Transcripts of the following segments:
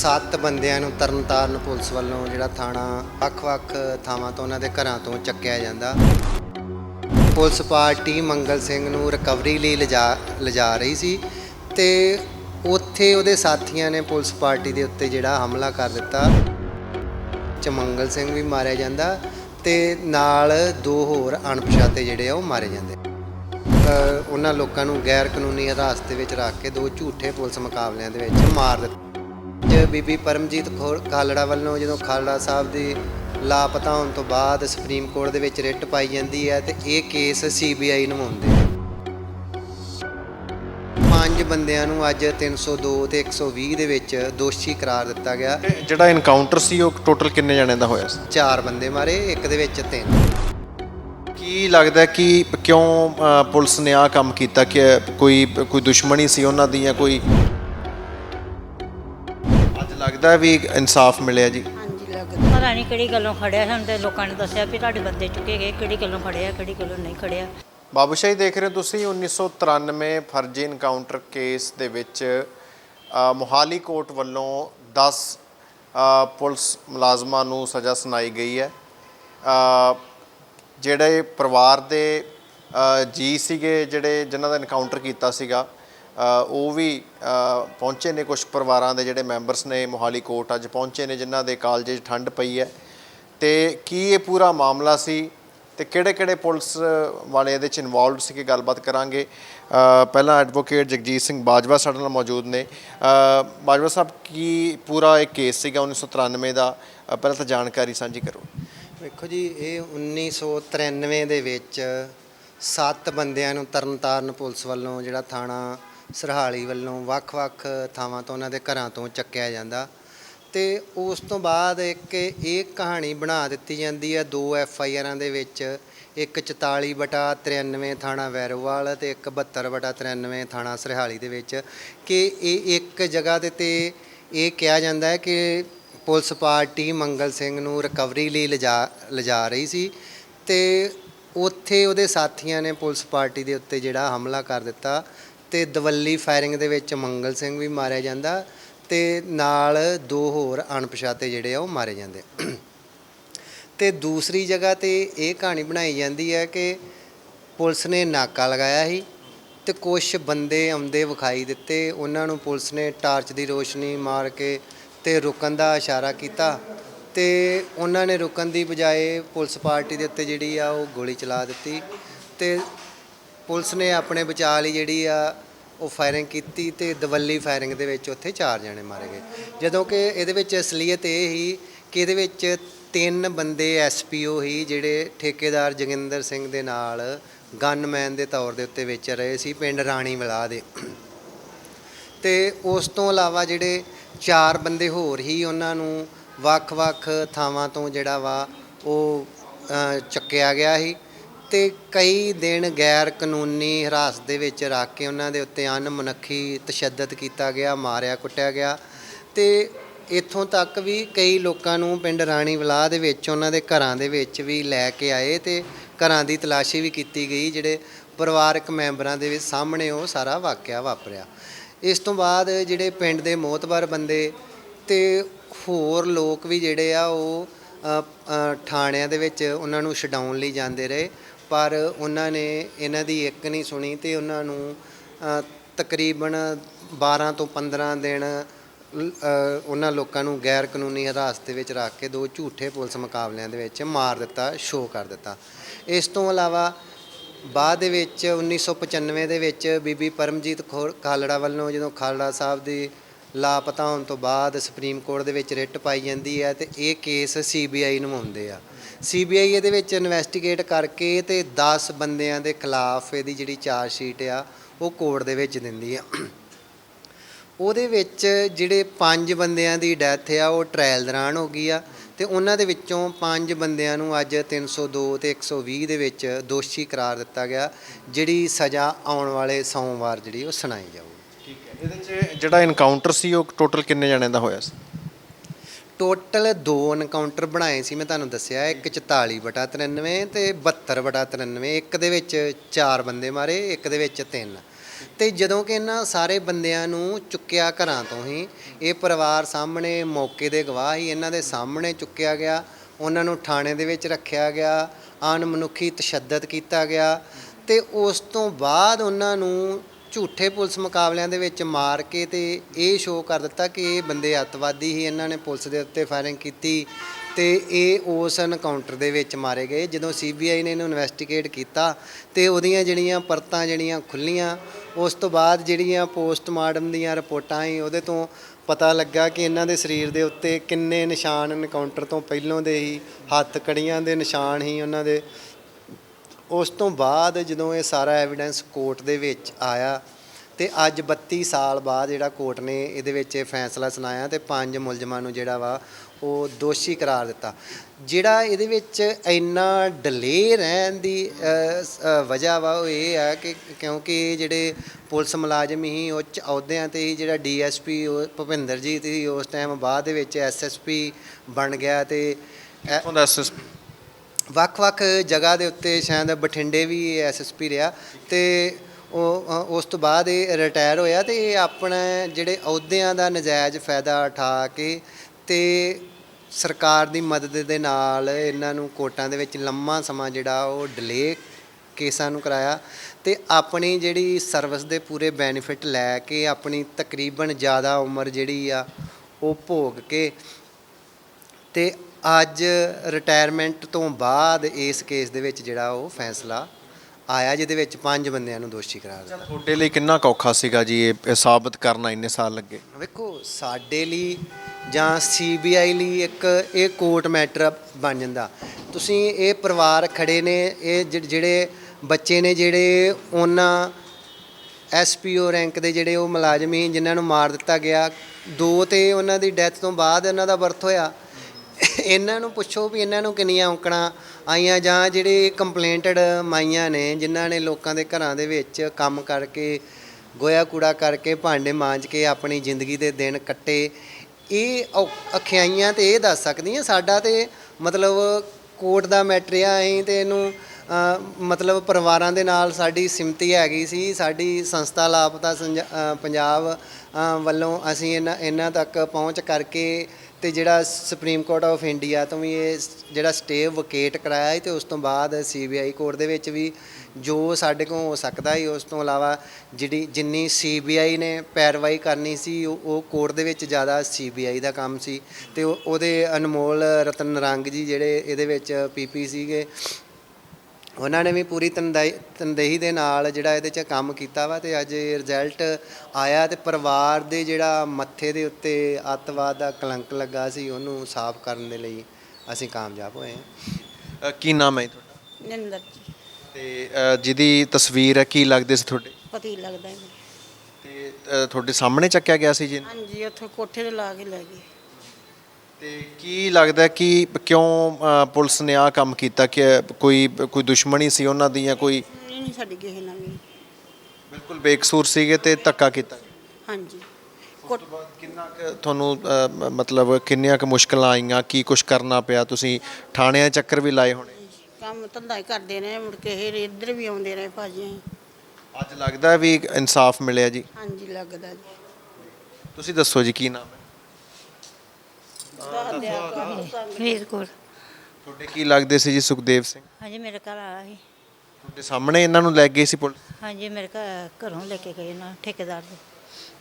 ਸੱਤ ਬੰਦਿਆਂ ਨੂੰ ਤਰਨਤਾਰਨ ਪੁਲਿਸ ਵੱਲੋਂ ਜਿਹੜਾ ਥਾਣਾ ਵੱਖ-ਵੱਖ ਥਾਵਾਂ ਤੋਂ ਉਹਨਾਂ ਦੇ ਘਰਾਂ ਤੋਂ ਚੱਕਿਆ ਜਾਂਦਾ। ਪੁਲਿਸ ਪਾਰਟੀ ਮੰਗਲ ਸਿੰਘ ਨੂੰ ਰਿਕਵਰੀ ਲਈ ਲਿਜਾ ਲਿਜਾ ਰਹੀ ਸੀ ਤੇ ਉੱਥੇ ਉਹਦੇ ਸਾਥੀਆਂ ਨੇ ਪੁਲਿਸ ਪਾਰਟੀ ਦੇ ਉੱਤੇ ਜਿਹੜਾ ਹਮਲਾ ਕਰ ਦਿੱਤਾ। ਚਮੰਗਲ ਸਿੰਘ ਵੀ ਮਾਰਿਆ ਜਾਂਦਾ ਤੇ ਨਾਲ ਦੋ ਹੋਰ ਅਣਪਛਾਤੇ ਜਿਹੜੇ ਆ ਉਹ ਮਾਰੇ ਜਾਂਦੇ। ਉਹਨਾਂ ਲੋਕਾਂ ਨੂੰ ਗੈਰ ਕਾਨੂੰਨੀ ਹਿਰਾਸਤ ਦੇ ਵਿੱਚ ਰੱਖ ਕੇ ਦੋ ਝੂਠੇ ਪੁਲਿਸ ਮੁਕਾਬਲਿਆਂ ਦੇ ਵਿੱਚ ਮਾਰ ਦਿੱਤਾ। ਬੀਬੀ ਪਰਮਜੀਤ ਖੋਲ- ਖਾਲੜਾ ਵੱਲੋਂ ਜਦੋਂ ਖਾਲੜਾ ਸਾਹਿਬ ਦੀ ਲਾਪਤਾ ਹੋਣ ਤੋਂ ਬਾਅਦ ਸੁਪਰੀਮ ਕੋਰਟ ਦੇ ਵਿੱਚ ਰਿਟ ਪਾਈ ਜਾਂਦੀ ਹੈ ਤੇ ਇਹ ਕੇਸ ਸੀਬੀਆਈ ਨੂੰ। ਆਉਂਦੇ ਆ ਪੰਜ ਬੰਦਿਆਂ ਨੂੰ ਅੱਜ 302 ਤੇ 120 ਦੇ ਵਿੱਚ ਦੋਸ਼ੀ ਕਰਾਰ ਦਿੱਤਾ ਗਿਆ। ਤੇ ਜਿਹੜਾ ਇਨਕਾਊਂਟਰ ਸੀ ਉਹ ਟੋਟਲ ਕਿੰਨੇ ਜਣਿਆਂ ਦਾ ਹੋਇਆ ਸੀ? ਚਾਰ ਬੰਦੇ ਮਾਰੇ ਇੱਕ ਦੇ ਵਿੱਚ ਤਿੰਨ। ਕੀ ਲੱਗਦਾ ਕਿ ਕਿਉਂ ਅ, ਪੁਲਿਸ ਨੇ ਆ ਕੰਮ ਕੀਤਾ ਕਿ ਕੋਈ ਕੋਈ ਦੁਸ਼ਮਣੀ ਸੀ ਉਹਨਾਂ ਦੀ ਜਾਂ ਕੋਈ ਅੱਜ ਲੱਗਦਾ ਵੀ ਇਨਸਾਫ ਮਿਲਿਆ ਜੀ। ਹਾਂਜੀ ਲੱਗਦਾ। ਪਤਾ ਨਹੀਂ ਕਿਹੜੀ ਗੱਲੋਂ ਖੜਿਆ ਸਾਨੂੰ ਤੇ ਲੋਕਾਂ ਨੇ ਦੱਸਿਆ ਵੀ ਤੁਹਾਡੇ ਬੰਦੇ ਚੁੱਕੇ ਗਏ ਕਿਹੜੀ ਗੱਲੋਂ ਖੜਿਆ ਕਿਹੜੀ ਗੱਲੋਂ ਨਹੀਂ ਖੜਿਆ। ਬਾਬੂਸ਼ਾਹੀ ਦੇਖ ਰਹੇ ਹੋ ਤੁਸੀਂ 1993 ਫਰਜ਼ੀ ਇਨਕਾਊਂਟਰ ਕੇਸ ਦੇ ਵਿੱਚ ਅ, ਮੋਹਾਲੀ ਕੋਰਟ ਵੱਲੋਂ 10 ਅ, ਪੁਲਿਸ ਮੁਲਾਜ਼ਮਾਂ ਨੂੰ ਸਜ਼ਾ ਸੁਣਾਈ ਗਈ ਹੈ। ਅ, ਜਿਹੜੇ ਪਰਿਵਾਰ ਦੇ ਅ, ਜੀ ਸੀਗੇ ਜਿਹੜੇ ਜਿਨ੍ਹਾਂ ਦਾ ਇਨਕਾਊਂਟਰ ਕੀਤਾ ਸੀਗਾ ਉਹ ਵੀ ਪਹੁੰਚੇ ਨੇ ਕੁਝ ਪਰਿਵਾਰਾਂ ਦੇ ਜਿਹੜੇ ਮੈਂਬਰਸ ਨੇ ਮੋਹਾਲੀ ਕੋਰਟ ਅੱਜ ਪਹੁੰਚੇ ਨੇ, ਜਿਨ੍ਹਾਂ ਦੇ ਕਾਲਜੇ 'ਚ ਠੰਡ ਪਈ ਹੈ। ਤੇ ਕੀ ਇਹ ਪੂਰਾ ਮਾਮਲਾ ਸੀ ਤੇ ਕਿਹੜੇ ਕਿਹੜੇ ਪੁਲਿਸ ਵਾਲੇ ਇਹਦੇ ਚ ਇਨਵੋਲਵਡ ਸੀ ਕਿ ਗੱਲਬਾਤ ਕਰਾਂਗੇ। ਪਹਿਲਾਂ ਐਡਵੋਕੇਟ ਜਗਜੀਤ ਸਿੰਘ ਬਾਜਵਾ ਸਾਡੇ ਨਾਲ ਮੌਜੂਦ ਨੇ। ਬਾਜਵਾ ਸਾਹਿਬ, ਕੀ ਪੂਰਾ ਇਹ ਕੇਸ ਸੀਗਾ 1993 ਦਾ? ਪਹਿਲਾਂ ਤਾਂ ਜਾਣਕਾਰੀ ਸਾਂਝੀ ਕਰੋ। ਵੇਖੋ ਜੀ, ਇਹ 1993 ਦੇ ਵਿੱਚ ਸੱਤ ਬੰਦਿਆਂ ਨੂੰ ਤਰਨਤਾਰਨ ਪੁਲਿਸ ਵੱਲੋਂ ਜਿਹੜਾ ਥਾਣਾ ਸਰਹਾਲੀ ਵੱਲੋਂ ਵੱਖ-ਵੱਖ ਥਾਵਾਂ ਤੋਂ ਉਹਨਾਂ ਦੇ ਘਰਾਂ ਤੋਂ ਚੱਕਿਆ ਜਾਂਦਾ। ਤੇ ਉਸ ਤੋਂ ਬਾਅਦ ਇੱਕ ਇਹ ਕਹਾਣੀ ਬਣਾ ਦਿੱਤੀ ਜਾਂਦੀ ਹੈ, ਦੋ ਐਫ ਆਈ ਆਰਾਂ ਦੇ ਵਿੱਚ, ਇੱਕ 44 ਬਟਾ 93 ਥਾਣਾ ਵੈਰੋਵਾਲ ਤੇ ਇੱਕ 72 ਬਟਾ 93 ਥਾਣਾ ਸਰਹਾਲੀ ਦੇ ਵਿੱਚ, ਕਿ ਇਹ ਇੱਕ ਜਗ੍ਹਾ ਦੇ ਤੇ ਇਹ ਕਿਹਾ ਜਾਂਦਾ ਹੈ ਕਿ ਪੁਲਿਸ ਪਾਰਟੀ ਮੰਗਲ ਸਿੰਘ ਨੂੰ ਰਿਕਵਰੀ ਲਈ ਲਿਜਾ ਲਿਜਾ ਰਹੀ ਸੀ ਤੇ ਉੱਥੇ ਉਹਦੇ ਸਾਥੀਆਂ ਨੇ ਪੁਲਿਸ ਪਾਰਟੀ ਦੇ ਉੱਤੇ ਜਿਹੜਾ ਹਮਲਾ ਕਰ ਦਿੱਤਾ। ਤੇ ਦਵੱਲੀ ਫਾਇਰਿੰਗ ਦੇ ਵਿੱਚ ਮੰਗਲ ਸਿੰਘ ਵੀ ਮਾਰਿਆ ਜਾਂਦਾ ਤੇ ਨਾਲ ਦੋ ਹੋਰ ਅਣਪਛਾਤੇ ਜਿਹੜੇ ਆ ਉਹ ਮਾਰੇ ਜਾਂਦੇ। ਤੇ ਦੂਸਰੀ ਜਗ੍ਹਾ ਤੇ ਇਹ ਕਹਾਣੀ ਬਣਾਈ ਜਾਂਦੀ ਹੈ ਕਿ ਪੁਲਿਸ ਨੇ ਨਾਕਾ ਲਗਾਇਆ ਸੀ ਤੇ ਕੁਝ ਬੰਦੇ ਆਉਂਦੇ ਵਿਖਾਈ ਦਿੱਤੇ। ਉਹਨਾਂ ਨੂੰ ਪੁਲਿਸ ਨੇ ਟਾਰਚ ਦੀ ਰੋਸ਼ਨੀ ਮਾਰ ਕੇ ਤੇ ਰੁਕਣ ਦਾ ਇਸ਼ਾਰਾ ਕੀਤਾ ਤੇ ਉਹਨਾਂ ਨੇ ਰੁਕਣ ਦੀ ਬਜਾਏ ਪੁਲਿਸ ਪਾਰਟੀ ਦੇ ਉੱਤੇ ਜਿਹੜੀ ਆ ਉਹ ਗੋਲੀ ਚਲਾ ਦਿੱਤੀ ਤੇ ਪੁਲਿਸ ਨੇ ਆਪਣੇ ਬਚਾਅ ਲਈ ਜਿਹੜੀ ਆ, ਉਹ ਫਾਇਰਿੰਗ ਕੀਤੀ ਤੇ ਦਵੱਲੀ ਫਾਇਰਿੰਗ ਦੇ ਵਿੱਚ ਉੱਥੇ ਚਾਰ ਜਣੇ ਮਾਰੇ ਗਏ। ਜਦੋਂ ਕਿ ਇਹਦੇ ਵਿੱਚ ਅਸਲੀਅਤ ਇਹ ਹੀ ਕਿ ਇਹਦੇ ਵਿੱਚ ਤਿੰਨ ਬੰਦੇ ਐਸਪੀਓ ਹੀ ਜਿਹੜੇ ਠੇਕੇਦਾਰ ਜੋਗਿੰਦਰ ਸਿੰਘ ਦੇ ਨਾਲ ਗਨਮੈਨ ਦੇ ਤੌਰ ਦੇ ਉੱਤੇ ਵਿਚ ਰਹੇ ਸੀ, ਪਿੰਡ ਰਾਣੀ ਵਿਲਾ ਦੇ। ਤੇ ਉਸ ਤੋਂ ਇਲਾਵਾ ਜਿਹੜੇ ਚਾਰ ਬੰਦੇ ਹੋਰ ਹੀ ਉਹਨਾਂ ਨੂੰ ਵੱਖ-ਵੱਖ ਥਾਵਾਂ ਤੋਂ ਜਿਹੜਾ ਵਾ, ਉਹ ਚੱਕਿਆ ਗਿਆ ਸੀ। ਤੇ ਕਈ ਦਿਨ ਗੈਰ ਕਾਨੂੰਨੀ ਹਿਰਾਸਤ ਦੇ ਵਿੱਚ ਰੱਖ ਕੇ ਉਹਨਾਂ ਦੇ ਉੱਤੇ ਅਨਮਨੱਖੀ ਤਸ਼ੱਦਦ ਕੀਤਾ ਗਿਆ, ਮਾਰਿਆ, ਕੁੱਟਿਆ ਗਿਆ ਤੇ ਇੱਥੋਂ ਤੱਕ ਵੀ ਕਈ ਲੋਕਾਂ ਨੂੰ ਪਿੰਡ ਰਾਣੀ ਵਿਲਾਹ ਦੇ ਵਿੱਚ, ਉਹਨਾਂ ਦੇ ਘਰਾਂ ਦੇ ਵਿੱਚ ਵੀ ਲੈ ਕੇ ਆਏ ਤੇ ਘਰਾਂ ਦੀ ਤਲਾਸ਼ੀ ਵੀ ਕੀਤੀ ਗਈ, ਜਿਹੜੇ ਪਰਿਵਾਰਕ ਮੈਂਬਰਾਂ ਦੇ ਵਿੱਚ ਸਾਹਮਣੇ ਉਹ ਸਾਰਾ ਵਾਕਿਆ ਵਾਪਰਿਆ। ਇਸ ਤੋਂ ਬਾਅਦ ਜਿਹੜੇ ਪਿੰਡ ਦੇ ਮੋਤਬਰ ਬੰਦੇ ਤੇ ਹੋਰ ਲੋਕ ਵੀ ਜਿਹੜੇ ਆ, ਉਹ ਥਾਣਿਆਂ ਦੇ ਵਿੱਚ ਉਹਨਾਂ ਨੂੰ ਛਡਾਉਣ ਲਈ ਜਾਂਦੇ ਰਹੇ। ਪਰ ਉਹਨਾਂ ਨੇ ਇਹਨਾਂ ਦੀ ਇੱਕ ਨਹੀਂ ਸੁਣੀ ਤੇ ਉਹਨਾਂ ਨੂੰ ਤਕਰੀਬਨ 12 ਤੋਂ 15 ਦਿਨ ਉਹਨਾਂ ਲੋਕਾਂ ਨੂੰ ਗੈਰ ਕਾਨੂੰਨੀ ਹਿਰਾਸਤ ਦੇ ਵਿੱਚ ਰੱਖ ਕੇ ਦੋ ਝੂਠੇ ਪੁਲਿਸ ਮੁਕਾਬਲਿਆਂ ਦੇ ਵਿੱਚ ਮਾਰ ਦਿੱਤਾ ਸ਼ੋਅ ਕਰ ਦਿੱਤਾ। ਇਸ ਤੋਂ ਇਲਾਵਾ ਬਾਅਦ ਦੇ ਵਿੱਚ 1995 ਦੇ ਵਿੱਚ ਬੀਬੀ ਪਰਮਜੀਤ ਖੋ- ਖਾਲੜਾ ਵੱਲੋਂ ਜਦੋਂ ਖਾਲੜਾ ਸਾਹਿਬ ਦੀ ਲਾਪਤਾ ਹੋਣ ਤੋਂ ਬਾਅਦ ਸੁਪਰੀਮ ਕੋਰਟ ਦੇ ਵਿੱਚ ਰਿਟ ਪਾਈ ਜਾਂਦੀ ਹੈ ਤੇ ਇਹ ਕੇਸ ਸੀਬੀਆਈ ਨੂੰ ਆਉਂਦੇ ਆ। ਸੀਬੀਆਈ ਇਹਦੇ ਵਿੱਚ ਇਨਵੈਸਟੀਗੇਟ ਕਰਕੇ ਤੇ 10 ਬੰਦਿਆਂ ਦੇ ਖਿਲਾਫ ਇਹਦੀ ਜਿਹੜੀ ਚਾਰਜ ਸ਼ੀਟ ਆ, ਉਹ ਕੋਰਟ ਦੇ ਵਿੱਚ ਦਿੰਦੀ ਆ। ਉਹਦੇ ਵਿੱਚ ਜਿਹੜੇ ਪੰਜ ਬੰਦਿਆਂ ਦੀ ਡੈਥ ਆ, ਉਹ ਟ੍ਰਾਇਲ ਦੌਰਾਨ ਹੋ ਗਈ ਆ ਤੇ ਉਹਨਾਂ ਦੇ ਵਿੱਚੋਂ ਪੰਜ ਬੰਦਿਆਂ ਨੂੰ ਅੱਜ 302 ਤੇ 120 ਦੇ ਵਿੱਚ ਦੋਸ਼ੀ ਕਰਾਰ ਦਿੱਤਾ ਗਿਆ, ਜਿਹੜੀ ਸਜ਼ਾ ਆਉਣ ਵਾਲੇ ਸੋਮਵਾਰ ਜਿਹੜੀ ਉਹ ਸੁਣਾਈ ਜਾਊਗੀ ਠੀਕ ਹੈ, ਇਹਦੇ ਚ ਜਿਹੜਾ ਇਨਕਾਊਂਟਰ ਸੀ, ਉਹ ਟੋਟਲ ਕਿੰਨੇ ਜਣਿਆਂ ਦਾ ਹੋਇਆ ਸੀ? ਟੋਟਲ ਦੋ ਐਨਕਾਊਂਟਰ ਬਣਾਏ ਸੀ, ਮੈਂ ਤੁਹਾਨੂੰ ਦੱਸਿਆ, ਇੱਕ 44 ਬਟਾ 93 ਤੇ 72 ਬਟਾ 93 ਇੱਕ ਦੇ ਵਿੱਚ ਚਾਰ ਬੰਦੇ ਮਾਰੇ, ਇੱਕ ਦੇ ਵਿੱਚ ਤਿੰਨ। ਤੇ ਜਦੋਂ ਕਿ ਇਹਨਾਂ ਸਾਰੇ ਬੰਦਿਆਂ ਨੂੰ ਚੁੱਕਿਆ ਘਰਾਂ ਤੋਂ ਹੀ, ਇਹ ਪਰਿਵਾਰ ਸਾਹਮਣੇ ਮੌਕੇ ਦੇ ਗਵਾਹ ਹੀ ਇਹਨਾਂ ਦੇ ਸਾਹਮਣੇ ਚੁੱਕਿਆ ਗਿਆ, ਉਹਨਾਂ ਨੂੰ ਥਾਣੇ ਦੇ ਵਿੱਚ ਰੱਖਿਆ ਗਿਆ ਅਣਮਨੁੱਖੀ ਤਸ਼ੱਦਦ ਕੀਤਾ ਗਿਆ ਤੇ ਉਸ ਤੋਂ ਬਾਅਦ ਉਹਨਾਂ ਨੂੰ ਝੂਠੇ ਪੁਲਿਸ ਮੁਕਾਬਲਿਆਂ ਦੇ ਵਿੱਚ ਮਾਰ ਕੇ ਤੇ ਇਹ ਸ਼ੋਅ ਕਰ ਦਿੱਤਾ ਕਿ ਇਹ ਬੰਦੇ ਅੱਤਵਾਦੀ ਹੀ ਇਹਨਾਂ ਨੇ ਪੁਲਿਸ ਦੇ ਉੱਤੇ ਫਾਇਰਿੰਗ ਕੀਤੀ ਤੇ ਇਹ ਉਸ ਐਨਕਾਊਂਟਰ ਦੇ ਵਿੱਚ ਮਾਰੇ ਗਏ। ਜਦੋਂ ਸੀਬੀਆਈ ਨੇ ਇਹਨੂੰ ਇਨਵੈਸਟੀਗੇਟ ਕੀਤਾ ਤੇ ਉਹਦੀਆਂ ਜਿਹੜੀਆਂ ਪਰਤਾਂ ਜਿਹੜੀਆਂ ਖੁੱਲੀਆਂ ਉਸ ਤੋਂ ਬਾਅਦ ਜਿਹੜੀਆਂ ਪੋਸਟਮਾਰਟਮ ਦੀਆਂ ਰਿਪੋਰਟਾਂ ਆਈ ਉਹਦੇ ਤੋਂ ਪਤਾ ਲੱਗਾ ਕਿ ਇਹਨਾਂ ਦੇ ਸਰੀਰ ਦੇ ਉੱਤੇ ਕਿੰਨੇ ਨਿਸ਼ਾਨ ਐਨਕਾਊਂਟਰ ਤੋਂ ਪਹਿਲੋਂ ਦੇ ਹੀ ਹੱਥ ਕੜੀਆਂ ਦੇ ਨਿਸ਼ਾਨ ਹੀ ਉਹਨਾਂ ਦੇ ਉਸ ਤੋਂ ਬਾਅਦ ਜਦੋਂ ਇਹ ਸਾਰਾ ਐਵੀਡੈਂਸ ਕੋਰਟ ਦੇ ਵਿੱਚ ਆਇਆ ਤੇ ਅੱਜ 32 ਸਾਲ ਬਾਅਦ ਜਿਹੜਾ ਕੋਰਟ ਨੇ ਇਹਦੇ ਵਿੱਚ ਇਹ ਫੈਸਲਾ ਸੁਣਾਇਆ ਤੇ ਪੰਜ ਮੁਲਜ਼ਮਾਂ ਨੂੰ ਜਿਹੜਾ ਵਾ ਉਹ ਦੋਸ਼ੀ ਕਰਾਰ ਦਿੱਤਾ। ਜਿਹੜਾ ਇਹਦੇ ਵਿੱਚ ਇੰਨਾ ਡਿਲੇ ਰਹਿਣ ਦੀ ਵਜ੍ਹਾ ਵਾ ਉਹ ਇਹ ਆ ਕਿ ਕਿਉਂਕਿ ਜਿਹੜੇ ਪੁਲਿਸ ਮੁਲਾਜ਼ਮ ਹੀ ਉੱਚ ਅਹੁਦਿਆਂ ਤੇ ਹੀ ਜਿਹੜਾ ਡੀਐਸਪੀ ਭੁਪਿੰਦਰਜੀਤ ਸੀ, ਉਸ ਟਾਈਮ ਬਾਅਦ ਦੇ ਵਿੱਚ ਐਸਐਸਪੀ ਬਣ ਗਿਆ ਤੇ ਐ- ਦਾ ਐਸਐਸਪੀ ਵੱਖ-ਵੱਖ ਜਗ੍ਹਾ ਦੇ ਉੱਤੇ ਸ਼ਾਇਦ ਬਠਿੰਡੇ ਵੀ ਐਸਐਸਪੀ ਰਿਹਾ ਤੇ ਉਹ ਉਸ ਤੋਂ ਬਾਅਦ ਇਹ ਰਿਟਾਇਰ ਹੋਇਆ ਤੇ ਇਹ ਆਪਣਾ ਜਿਹੜੇ ਅਹੁਦਿਆਂ ਦਾ ਨਜਾਇਜ਼ ਫਾਇਦਾ ਉਠਾ ਕੇ ਤੇ ਸਰਕਾਰ ਦੀ ਮਦਦ ਦੇ ਨਾਲ ਇਹਨਾਂ ਨੂੰ ਕੋਰਟਾਂ ਦੇ ਵਿੱਚ ਲੰਮਾ ਸਮਾਂ ਜਿਹੜਾ ਉਹ ਡਿਲੇ ਕੇਸਾਂ ਨੂੰ ਕਰਾਇਆ ਤੇ ਆਪਣੀ ਜਿਹੜੀ ਸਰਵਿਸ ਦੇ ਪੂਰੇ ਬੈਨੀਫਿਟ ਲੈ ਕੇ ਆਪਣੀ ਤਕਰੀਬਨ ਜ਼ਿਆਦਾ ਉਮਰ ਜਿਹੜੀ ਆ ਉਹ ਭੋਗ ਕੇ ਤੇ ਅੱਜ ਰਿਟਾਇਰਮੈਂਟ ਤੋਂ ਬਾਅਦ ਇਸ ਕੇਸ ਦੇ ਵਿੱਚ ਜਿਹੜਾ ਉਹ ਫੈਸਲਾ ਆਇਆ ਜਿਹਦੇ ਵਿੱਚ ਪੰਜ ਬੰਦਿਆਂ ਨੂੰ ਦੋਸ਼ੀ ਕਰਾਰ ਦਿੱਤਾ। ਤੁਹਾਡੇ ਲਈ ਕਿੰਨਾ ਕੁ ਔਖਾ ਸੀਗਾ ਜੀ ਇਹ ਸਾਬਤ ਕਰਨਾ ਇੰਨੇ ਸਾਲ ਲੱਗੇ? ਵੇਖੋ ਸਾਡੇ ਲਈ ਜਾਂ ਸੀਬੀਆਈ ਲਈ ਇੱਕ ਇਹ ਕੋਰਟ ਮੈਟਰ ਬਣ ਜਾਂਦਾ। ਤੁਸੀਂ ਇਹ ਪਰਿਵਾਰ ਖੜੇ ਨੇ ਇਹ ਜਿਹੜੇ ਬੱਚੇ ਨੇ ਜਿਹੜੇ ਉਹਨਾਂ ਐਸਪੀਓ ਰੈਂਕ ਦੇ ਜਿਹੜੇ ਉਹ ਮੁਲਾਜ਼ਮ ਸੀ ਜਿਨ੍ਹਾਂ ਨੂੰ ਮਾਰ ਦਿੱਤਾ ਗਿਆ। ਦੋ ਤੇ ਉਹਨਾਂ ਦੀ ਡੈਥ ਤੋਂ ਬਾਅਦ ਇਹਨਾਂ ਦਾ ਬਰਥ ਹੋਇਆ। ਇਹਨਾਂ ਨੂੰ ਪੁੱਛੋ ਵੀ ਇਹਨਾਂ ਨੂੰ ਕਿੰਨੀਆਂ ਔਂਕੜਾਂ ਆਈਆਂ ਜਾਂ ਜਿਹੜੇ ਕੰਪਲੇਂਟਡ ਮਾਈਆਂ ਨੇ ਜਿਨ੍ਹਾਂ ਨੇ ਲੋਕਾਂ ਦੇ ਘਰਾਂ ਦੇ ਵਿੱਚ ਕੰਮ ਕਰਕੇ ਗੋਇਆ ਕੂੜਾ ਕਰਕੇ ਭਾਂਡੇ ਮਾਂਜ ਕੇ ਆਪਣੀ ਜ਼ਿੰਦਗੀ ਦੇ ਦਿਨ ਕੱਟੇ। ਇਹ ਔ- ਅਖਿਆਈਆਂ ਤੇ ਇਹ ਦੱਸ ਸਕਦੀਆਂ ਸਾਡਾ ਤੇ ਮਤਲਬ ਕੋਰਟ ਦਾ ਮੈਟਰ ਆ ਅਸੀਂ ਤੇ ਇਹਨੂੰ ਅ, ਮਤਲਬ ਪਰਿਵਾਰਾਂ ਦੇ ਨਾਲ ਸਾਡੀ ਸਿਮਤੀ ਹੈਗੀ ਸੀ ਸਾਡੀ ਸੰਸਥਾ ਲਾਪਤਾ ਸੰਜ- ਅ, ਪੰਜਾਬ ਅ, ਵੱਲੋਂ ਅਸੀਂ ਇਹਨਾਂ ਇਹਨਾਂ ਤੱਕ ਪਹੁੰਚ ਕਰਕੇ ਤੇ ਜਿਹੜਾ ਸੁਪਰੀਮ ਕੋਰਟ ਆਫ ਇੰਡੀਆ ਤੋਂ ਵੀ ਇਹ ਜਿਹੜਾ ਸਟੇ ਵਕੇਟ ਕਰਾਇਆ ਹੈ ਤੇ ਉਸ ਤੋਂ ਬਾਅਦ ਸੀਬੀਆਈ ਕੋਰਟ ਦੇ ਵਿੱਚ ਵੀ ਜੋ ਸਾਡੇ ਕੋਲ ਹੋ ਸਕਦਾ ਹੈ ਉਸ ਤੋਂ ਇਲਾਵਾ ਜਿਹੜੀ, ਜਿੰਨੀ ਸੀਬੀਆਈ ਨੇ ਪੈਰਵਾਈ ਕਰਨੀ ਸੀ, ਉਹ ਉਹ ਕੋਰਟ ਦੇ ਵਿੱਚ ਜ਼ਿਆਦਾ ਸੀਬੀਆਈ ਦਾ ਕੰਮ ਸੀ ਤੇ ਉਹਦੇ ਅਨਮੋਲ ਰਤਨ ਨਰੰਗ ਜੀ ਜਿਹੜੇ ਇਹਦੇ ਵਿੱਚ ਪੀਪੀ ਸੀਗੇ ਉਹਨਾਂ ਨੇ ਵੀ ਪੂਰੀ ਤਨਦੇਹੀ ਦੇ ਨਾਲ ਜਿਹੜਾ ਇਹਦੇ 'ਚ ਕੰਮ ਕੀਤਾ ਵਾ ਤੇ ਅੱਜ ਇਹ ਰਿਜ਼ਲਟ ਆਇਆ ਤੇ ਪਰਿਵਾਰ ਦੇ ਜਿਹੜਾ ਮੱਥੇ ਦੇ ਉੱਤੇ ਅੱਤਵਾਦ ਦਾ ਕਲੰਕ ਲੱਗਾ ਸੀ ਉਹਨੂੰ ਸਾਫ਼ ਕਰਨ ਦੇ ਲਈ ਅਸੀਂ ਕਾਮਯਾਬ ਹੋਏ ਹਾਂ। ਅ, ਕੀ ਨਾਮ ਹੈ ਜੀ ਤੁਹਾਡਾ? ਨਿੰਦਰ ਜੀ। ਤੇ ਅ, ਜਿਹਦੀ ਤਸਵੀਰ ਹੈ ਕੀ ਲੱਗਦੇ ਸੀ ਤੁਹਾਡੇ? ਪਤਾ ਹੀ ਲੱਗਦਾ ਹੈ। ਤੇ ਅ, ਤੁਹਾਡੇ ਸਾਹਮਣੇ ਚੱਕਿਆ ਗਿਆ ਸੀ ਜੀ? ਹਾਂਜੀ ਉੱਥੇ ਕੋਠੇ ਤੇ ਲਾ ਕੇ ਲੈ ਗਏ। ਤੇ ਕੀ ਲੱਗਦਾ ਕਿ ਕਿਉਂ ਅ, ਪੁਲਿਸ ਨੇ ਆ ਕੰਮ ਕੀਤਾ ਕਿ ਕੋਈ ਕੋਈ ਦੁਸ਼ਮਣੀ ਸੀ ਉਹਨਾਂ ਦੀ ਜਾਂ ਕੋਈ? ਇਹ ਨਹੀਂ ਸਾਡੀ ਕਿਸੇ ਨਾਲ ਵੀ। ਬਿਲਕੁਲ ਬੇਕਸੂਰ ਸੀਗੇ ਤੇ ਧੱਕਾ ਕੀਤਾ। ਹਾਂਜੀ। ਬਾਅਦ ਕਿੰਨਾ ਕੁ ਤੁਹਾਨੂੰ ਅ, ਮ- ਮਤਲਬ ਕਿੰਨੀਆਂ ਕੁ ਮੁਸ਼ਕਲਾਂ ਆਈਆਂ ਕੀ ਕੁਝ ਕਰਨਾ ਪਿਆ? ਤੁਸੀਂ ਥਾਣਿਆਂ 'ਚ ਚੱਕਰ ਵੀ ਲਾਏ ਹੋਣੇ। ਕੰਮ ਧੰਦਾ ਹੀ ਕਰਦੇ ਰਹੇ ਮੁੜ ਕੇ ਇਹ ਇੱਧਰ ਵੀ ਆਉਂਦੇ ਰਹੇ ਭਾਜੀ। ਅੱਜ ਲੱਗਦਾ ਵੀ ਇਨਸਾਫ ਮਿਲਿਆ ਜੀ। ਹਾਂਜੀ ਲੱਗਦਾ ਜੀ। ਤੁਸੀਂ ਦੱਸੋ ਜੀ ਕੀ ਨਾਮ ਹੈ? ਕੋਲ। ਤੁਹਾਡੇ ਕੀ ਲੱਗਦੇ ਸੀ ਜੀ ਸੁਖਦੇਵ ਸਿੰਘ? ਹਾਂਜੀ ਮੇਰੇ ਘਰ ਆਇਆ ਸੀ। ਤੁਹਾਡੇ ਸਾਹਮਣੇ ਇਹਨਾਂ ਨੂੰ ਲੈ ਗਈ ਸੀ ਪੁਲਿਸ? ਹਾਂਜੀ ਮੇਰੇ ਘਰ ਘਰੋਂ ਲੈ ਕੇ ਗਏ ਨਾ ਠੇਕੇਦਾਰ ਦੇ।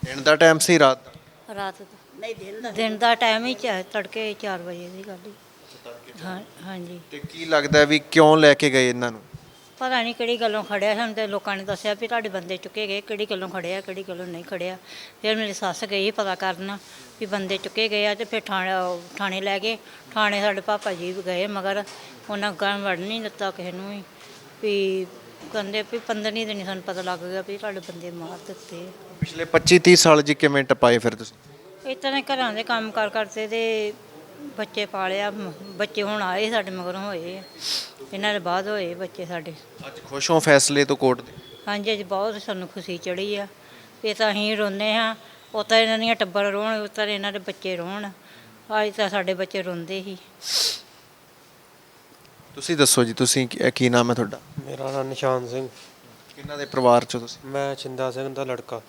ਦਿਨ ਦਾ ਟਾਈਮ ਸੀ ਰਾਤ ਦਾ? ਰਾਤ ਦਾ। ਨਹੀਂ ਦਿਨ ਦਾ। ਦਿਨ ਦਾ ਟਾਈਮ ਹੀ ਚਾ- ਤੜਕੇ 4 ਵਜੇ ਦੀ ਗੱਲ ਹੀ। ਹਾਂ ਹਾਂਜੀ। ਤੇ ਕੀ ਲੱਗਦਾ ਵੀ ਕਿਉਂ ਲੈ ਕੇ ਗਏ ਇਹਨਾਂ ਨੂੰ? ਪਤਾ ਨਹੀਂ ਕਿਹੜੀ ਗੱਲੋਂ ਖੜਿਆ ਸਾਨੂੰ ਤੇ ਲੋਕਾਂ ਨੇ ਦੱਸਿਆ ਵੀ ਤੁਹਾਡੇ ਬੰਦੇ ਚੁੱਕੇ ਗਏ ਕਿਹੜੀ ਗੱਲੋਂ ਖੜਿਆ ਕਿਹੜੀ ਗੱਲੋਂ ਨਹੀਂ ਖੜਿਆ। ਫਿਰ ਮੇਰੀ ਸੱਸ ਗਈ ਪਤਾ ਕਰਨ ਵੀ ਬੰਦੇ ਚੁੱਕੇ ਗਏ ਆ ਤੇ ਫਿਰ ਥਾਣੇ ਥਾਣੇ ਲੈ ਗਏ। ਥਾਣੇ ਸਾਡੇ ਪਾਪਾ ਜੀ ਵੀ ਗਏ ਮਗਰ ਉਹਨਾਂ ਗਾਂ ਵੜ ਨਹੀਂ ਦਿੱਤਾ ਕਿਸੇ ਨੂੰ ਵੀ ਵੀ ਕਹਿੰਦੇ ਵੀ 15 ਦਿਨ ਸਾਨੂੰ ਪਤਾ ਲੱਗ ਗਿਆ ਵੀ ਤੁਹਾਡੇ ਬੰਦੇ ਮਾਰ ਦਿੱਤੇ ਪਿਛਲੇ 25 30 ਸਾਲ ਜੀ ਕਿਵੇਂ ਟਪਾਏ ਫਿਰ ਤੁਸੀਂ? ਤਰ੍ਹਾਂ ਘਰਾਂ ਦੇ ਕੰਮ ਕਰ ਕਰਦੇ ਤੇ ਬੱਚੇ ਪਾਲਿਆ ਬੱਚੇ ਹੁਣ ਆਏ ਸਾਡੇ ਮਗਰੋਂ ਹੋਏ। ਇਹਨਾਂ ਦੇ ਬਾਅਦ ਹੋਏ ਬੱਚੇ ਸਾਡੇ। ਅੱਜ ਖੁਸ਼ ਹੋ ਫੈਸਲੇ ਤੋਂ ਕੋਰਟ ਦੇ? ਹਾਂਜੀ ਅੱਜ ਬਹੁਤ ਸਾਨੂੰ ਖੁਸ਼ੀ ਚੜੀ ਆ। ਇਹ ਤਾਂ ਅਸੀਂ ਰੋਂਦੇ ਹਾਂ ਉਹ ਤਾਂ ਇਹਨਾਂ ਦੀਆਂ ਟੱਬਰ ਰੋਣ ਉਹ ਤਾਂ ਇਹਨਾਂ ਦੇ ਬੱਚੇ ਰੋਣ। ਅੱਜ ਤਾਂ ਸਾਡੇ ਬੱਚੇ ਰੋਂਦੇ ਹੀ। ਤੁਸੀਂ ਦੱਸੋ ਜੀ ਤੁਸੀਂ ਕੀ- ਕੀ ਨਾਮ ਹੈ ਤੁਹਾਡਾ? ਮੇਰਾ ਨਾਮ ਨਿਸ਼ਾਨ ਸਿੰਘ। ਕਿਹਨਾਂ ਦੇ ਪਰਿਵਾਰ ਚੋਂ ਤੁਸੀਂ? ਮੈਂ ਛਿੰਦਾ ਸਿੰਘ ਦਾ ਲੜਕਾ।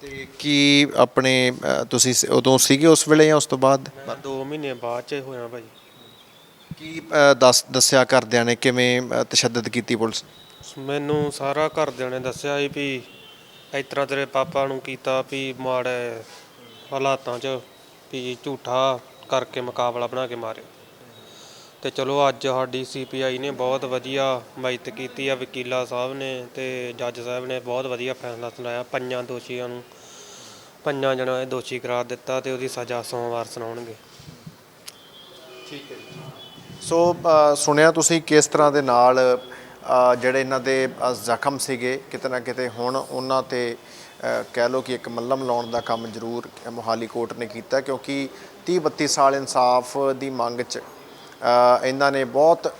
ਤੇ ਕੀ ਆਪਣੇ ਅ, ਤੁਸੀਂ ਸ- ਉਦੋਂ ਸੀਗੇ ਉਸ ਵੇਲੇ ਜਾਂ ਉਸ ਤੋਂ ਬਾਅਦ? ਮੈਂ 2 ਮਹੀਨੇ ਬਾਅਦ ਚ ਹੋਇਆ ਭਾਜੀ। ਕੀ ਅ, ਦੱਸ ਦੱਸਿਆ ਕਰਦਿਆਂ ਨੇ ਕਿਵੇਂ ਅ, ਤਸ਼ੱਦਦ ਕੀਤੀ ਪੁਲਿਸ? ਮੈਨੂੰ ਸਾਰਾ ਘਰਦਿਆਂ ਨੇ ਦੱਸਿਆ ਸੀ ਵੀ ਇਸ ਤਰ੍ਹਾਂ ਤੇਰੇ ਪਾਪਾ ਨੂੰ ਕੀਤਾ ਵੀ ਮਾੜੇ ਹਾਲਾਤਾਂ 'ਚ ਵੀ ਝੂਠਾ ਕਰਕੇ ਮੁਕਾਬਲਾ ਬਣਾ ਕੇ ਮਾਰਿਆ। ਤੇ ਚਲੋ ਅੱਜ ਸਾਡੀ ਸੀਪੀਆਈ ਨੇ ਬਹੁਤ ਵਧੀਆ ਮਦਦ ਕੀਤੀ ਆ ਵਕੀਲਾ ਸਾਹਿਬ ਨੇ ਤੇ ਜੱਜ ਸਾਹਿਬ ਨੇ ਬਹੁਤ ਵਧੀਆ ਫੈਸਲਾ ਸੁਣਾਇਆ ਪੰਜਾਂ ਦੋਸ਼ੀਆਂ ਨੂੰ ਪੰਜਾਂ ਜਣਾਂ ਨੂੰ ਦੋਸ਼ੀ ਕਰਾਰ ਦਿੱਤਾ ਤੇ ਉਹਦੀ ਸਜ਼ਾ ਸੋਮਵਾਰ ਸੁਣਾਉਣਗੇ। ਠੀਕ ਹੈ ਸੋ ਸੁਣਿਆ ਤੁਸੀਂ ਕਿਸ ਤਰ੍ਹਾਂ ਦੇ ਨਾਲ ਜਿਹੜੇ ਇਹਨਾਂ ਦੇ ਜ਼ਖਮ ਸੀਗੇ, ਕਿਤੇ ਨਾ ਕਿਤੇ ਹੁਣ ਉਹਨਾਂ ਤੇ ਕਹਿ ਲਓ ਕਿ ਇੱਕ ਮੱਲਮ ਲਾਉਣ ਦਾ ਕੰਮ ਜ਼ਰੂਰ ਮੋਹਾਲੀ ਕੋਰਟ ਨੇ ਕੀਤਾ, ਕਿਉਂਕਿ 30 32 ਸਾਲ ਇਨਸਾਫ ਦੀ ਮੰਗ 'ਚ ਇਹਨਾਂ ਨੇ ਬਹੁਤ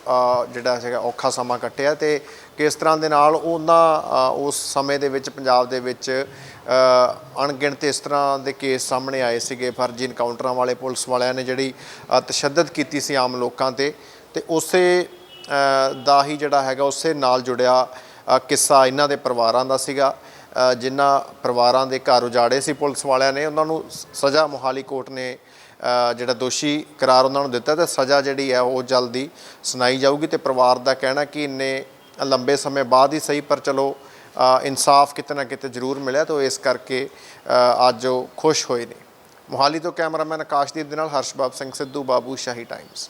ਜਿਹੜਾ ਹੈਗਾ ਔਖਾ ਸਮਾਂ ਕੱਟਿਆ ਤੇ ਕਿਸ ਤਰ੍ਹਾਂ ਦੇ ਨਾਲ ਉਹਨਾਂ ਉਸ ਸਮੇਂ ਦੇ ਵਿੱਚ ਪੰਜਾਬ ਦੇ ਵਿੱਚ ਅਣਗਿਣਤ ਇਸ ਤਰ੍ਹਾਂ ਦੇ ਕੇਸ ਸਾਹਮਣੇ ਆਏ ਸੀਗੇ, ਫਰਜ਼ੀ ਇਨਕਾਊਂਟਰਾਂ ਵਾਲੇ ਪੁਲਿਸ ਵਾਲਿਆਂ ਨੇ ਜਿਹੜੀ ਤਸ਼ੱਦਦ ਕੀਤੀ ਸੀ ਆਮ ਲੋਕਾਂ ਤੇ ਤੇ ਉਸੇ ਦਾ ਹੀ ਜਿਹੜਾ ਹੈਗਾ ਉਸੇ ਨਾਲ ਜੁੜਿਆ ਕਿੱਸਾ ਇਹਨਾਂ ਦੇ ਪਰਿਵਾਰਾਂ ਦਾ ਸੀਗਾ। ਜਿਨ੍ਹਾਂ ਪਰਿਵਾਰਾਂ ਦੇ ਘਰ ਉਜਾੜੇ ਸੀ ਪੁਲਿਸ ਵਾਲਿਆਂ ਨੇ, ਉਹਨਾਂ ਨੂੰ ਸਜ਼ਾ ਮੋਹਾਲੀ ਕੋਰਟ ਨੇ ਜਿਹੜਾ ਦੋਸ਼ੀ ਕਰਾਰ ਉਹਨਾਂ ਨੂੰ ਦਿੱਤਾ ਤੇ ਸਜ਼ਾ ਜਿਹੜੀ ਹੈ ਉਹ ਜਲਦੀ ਸੁਣਾਈ ਜਾਊਗੀ ਤੇ ਪਰਿਵਾਰ ਦਾ ਕਹਿਣਾ ਕਿ ਇੰਨੇ ਲੰਬੇ ਸਮੇਂ ਬਾਅਦ ਹੀ ਸਹੀ, ਪਰ ਚਲੋ ਇਨਸਾਫ ਕਿਤੇ ਨਾ ਕਿਤੇ ਜ਼ਰੂਰ ਮਿਲਿਆ ਤਾਂ ਇਸ ਕਰਕੇ ਅੱਜ ਉਹ ਖੁਸ਼ ਹੋਏ ਨੇ। ਮੋਹਾਲੀ ਤੋਂ ਕੈਮਰਾਮੈਨ ਆਕਾਸ਼ਦੀਪ ਦੇ ਨਾਲ ਹਰਸ਼ਬਾਬ ਸਿੰਘ ਸਿੱਧੂ, ਬਾਬੂ ਸ਼ਾਹੀ ਟਾਈਮਸ